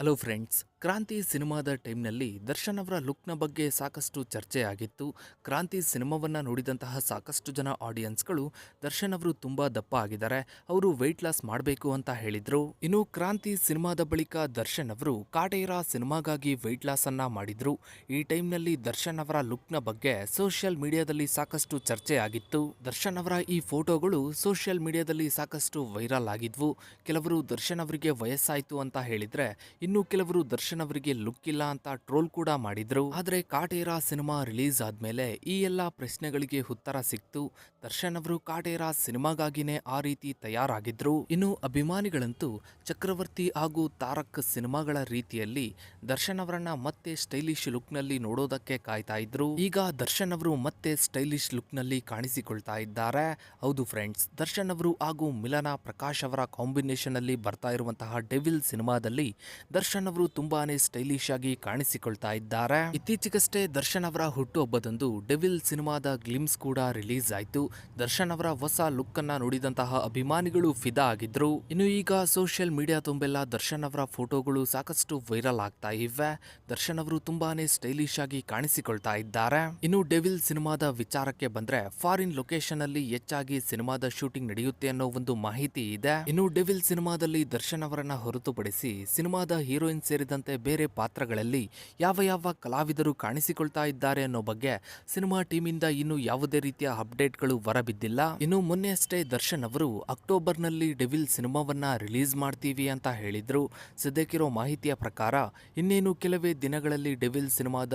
Hello friends ಕ್ರಾಂತಿ ಸಿನಿಮಾದ ಟೈಮ್ನಲ್ಲಿ ದರ್ಶನ್ ಅವರ ಲುಕ್ನ ಬಗ್ಗೆ ಸಾಕಷ್ಟು ಚರ್ಚೆ ಆಗಿತ್ತು ಕ್ರಾಂತಿ ಸಿನಿಮಾವನ್ನು ನೋಡಿದಂತಹ ಸಾಕಷ್ಟು ಜನ ಆಡಿಯನ್ಸ್ಗಳು ದರ್ಶನ್ ಅವರು ತುಂಬ ದಪ್ಪ ಆಗಿದ್ದಾರೆ. ಅವರು ವೆಯ್ಟ್ ಲಾಸ್ ಮಾಡಬೇಕು ಅಂತ ಹೇಳಿದರು. ಇನ್ನು ಕ್ರಾಂತಿ ಸಿನಿಮಾದ ಬಳಿಕ ದರ್ಶನ್ ಅವರು ಕಾಟೇರ ಸಿನಿಮಾಗಾಗಿ ವೆಯ್ಟ್ ಲಾಸನ್ನು ಮಾಡಿದರು. ಈ ಟೈಮ್ನಲ್ಲಿ ದರ್ಶನ್ ಅವರ ಲುಕ್ನ ಬಗ್ಗೆ ಸೋಷಿಯಲ್ ಮೀಡಿಯಾದಲ್ಲಿ ಸಾಕಷ್ಟು ಚರ್ಚೆ ಆಗಿತ್ತು ದರ್ಶನ್ ಅವರ ಈ ಫೋಟೋಗಳು ಸೋಷಿಯಲ್ ಮೀಡಿಯಾದಲ್ಲಿ ಸಾಕಷ್ಟು ವೈರಲ್ ಆಗಿದ್ವು. ಕೆಲವರು ದರ್ಶನ್ ಅವರಿಗೆ ವಯಸ್ಸಾಯಿತು ಅಂತ ಹೇಳಿದರೆ, ಇನ್ನು ಕೆಲವರು ದರ್ಶನ್ ಅವರಿಗೆ ಲುಕ್ ಇಲ್ಲ ಅಂತ ಟ್ರೋಲ್ ಕೂಡ ಮಾಡಿದ್ರು. ಆದ್ರೆ ಕಾಟೇರ ಸಿನಿಮಾ ರಿಲೀಸ್ ಆದ್ಮೇಲೆ ಈ ಎಲ್ಲಾ ಪ್ರಶ್ನೆಗಳಿಗೆ ಉತ್ತರ ಸಿಕ್ತು. ದರ್ಶನ್ ಅವರು ಕಾಟೇರ ಸಿನಿಮಾಗಾಗಿನೇ ಆ ರೀತಿ ತಯಾರಾಗಿದ್ರು. ಇನ್ನು ಅಭಿಮಾನಿಗಳಂತೂ ಚಕ್ರವರ್ತಿ ಹಾಗೂ ತಾರಕ್ ಸಿನಿಮಾಗಳ ರೀತಿಯಲ್ಲಿ ದರ್ಶನ್ ಅವರನ್ನ ಮತ್ತೆ ಸ್ಟೈಲಿಶ್ ಲುಕ್ನಲ್ಲಿ ನೋಡೋದಕ್ಕೆ ಕಾಯ್ತಾ ಇದ್ರು. ಈಗ ದರ್ಶನ್ ಅವರು ಮತ್ತೆ ಸ್ಟೈಲಿಶ್ ಲುಕ್ನಲ್ಲಿ ಕಾಣಿಸಿಕೊಳ್ತಾ ಇದ್ದಾರೆ. ಹೌದು ಫ್ರೆಂಡ್ಸ್, ದರ್ಶನ್ ಅವರು ಹಾಗೂ ಮಿಲನಾ ಪ್ರಕಾಶ್ ಅವರ ಕಾಂಬಿನೇಷನ್ ಅಲ್ಲಿ ಬರ್ತಾ ಇರುವಂತಹ ಡೆವಿಲ್ ಸಿನಿಮಾದಲ್ಲಿ ದರ್ಶನ್ ಅವರು ತುಂಬಾನೇ ಸ್ಟೈಲಿಶ್ ಆಗಿ ಕಾಣಿಸಿಕೊಳ್ತಾ ಇದ್ದಾರೆ. ಇತ್ತೀಚೆಗಷ್ಟೇ ದರ್ಶನ್ ಅವರ ಹುಟ್ಟುಹಬ್ಬದಂದು ಡೆವಿಲ್ ಸಿನಿಮಾದ ಗ್ಲಿಮ್ಸ್ ಕೂಡ ರಿಲೀಸ್ ಆಯ್ತು. ದರ್ಶನ್ ಅವರ ಹೊಸ ಲುಕ್ ಅನ್ನ ನೋಡಿದಂತಹ ಅಭಿಮಾನಿಗಳು ಫಿದಾ ಆಗಿದ್ರು. ಇನ್ನು ಈಗ ಸೋಷಿಯಲ್ ಮೀಡಿಯಾ ತುಂಬೆಲ್ಲ ದರ್ಶನ್ ಅವರ ಫೋಟೋಗಳು ಸಾಕಷ್ಟು ವೈರಲ್ ಆಗ್ತಾ ಇವೆ. ದರ್ಶನ್ ಅವರು ತುಂಬಾನೇ ಸ್ಟೈಲಿಶ್ ಆಗಿ ಕಾಣಿಸಿಕೊಳ್ತಾ ಇದ್ದಾರೆ. ಇನ್ನು ಡೆವಿಲ್ ಸಿನಿಮಾದ ವಿಚಾರಕ್ಕೆ ಬಂದ್ರೆ ಫಾರಿನ್ ಲೊಕೇಶನ್ ಅಲ್ಲಿ ಹೆಚ್ಚಾಗಿ ಸಿನಿಮಾದ ಶೂಟಿಂಗ್ ನಡೆಯುತ್ತೆ ಅನ್ನೋ ಒಂದು ಮಾಹಿತಿ ಇದೆ. ಇನ್ನು ಡೆವಿಲ್ ಸಿನಿಮಾದಲ್ಲಿ ದರ್ಶನ್ ಅವರನ್ನ ಹೊರತುಪಡಿಸಿ ಸಿನಿಮಾದ ಹೀರೋಯಿನ್ ಸೇರಿದಂತೆ ಬೇರೆ ಪಾತ್ರಗಳಲ್ಲಿ ಯಾವ ಯಾವ ಕಲಾವಿದರು ಕಾಣಿಸಿಕೊಳ್ತಾ ಇದ್ದಾರೆ ಅನ್ನೋ ಬಗ್ಗೆ ಸಿನಿಮಾ ಟೀಮಿಂದ ಇನ್ನೂ ಯಾವುದೇ ರೀತಿಯ ಅಪ್ಡೇಟ್ಗಳು ಹೊರಬಿದ್ದಿಲ್ಲ. ಇನ್ನು ಮೊನ್ನೆ ಅಷ್ಟೇ ದರ್ಶನ್ ಅವರು ಅಕ್ಟೋಬರ್ನಲ್ಲಿ ಡೆವಿಲ್ ಸಿನಿಮಾವನ್ನ ರಿಲೀಸ್ ಮಾಡ್ತೀವಿ ಅಂತ ಹೇಳಿದ್ರು. ಸದ್ಯಕ್ಕಿರೋ ಮಾಹಿತಿಯ ಪ್ರಕಾರ ಇನ್ನೇನು ಕೆಲವೇ ದಿನಗಳಲ್ಲಿ ಡೆವಿಲ್ ಸಿನಿಮಾದ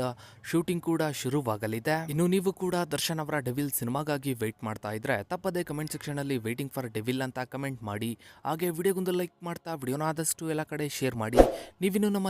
ಶೂಟಿಂಗ್ ಕೂಡ ಶುರುವಾಗಲಿದೆ. ಇನ್ನು ನೀವು ಕೂಡ ದರ್ಶನ್ ಅವರ ಡೆವಿಲ್ ಸಿನಿಮಾಗಾಗಿ ವೆಯ್ಟ್ ಮಾಡ್ತಾ ಇದ್ರೆ ತಪ್ಪದೇ ಕಮೆಂಟ್ ಸೆಕ್ಷನ್ ಅಲ್ಲಿ ವೇಟಿಂಗ್ ಫಾರ್ ಡೆವಿಲ್ ಅಂತ ಕಮೆಂಟ್ ಮಾಡಿ. ಹಾಗೆ ವಿಡಿಯೋಗೊಂದು ಲೈಕ್ ಮಾಡ್ತಾ, ವಿಡಿಯೋನ ಆದಷ್ಟು ಎಲ್ಲ ಕಡೆ ಶೇರ್ ಮಾಡಿ. ನೀವಿನ್ನು ನಮ್ಮ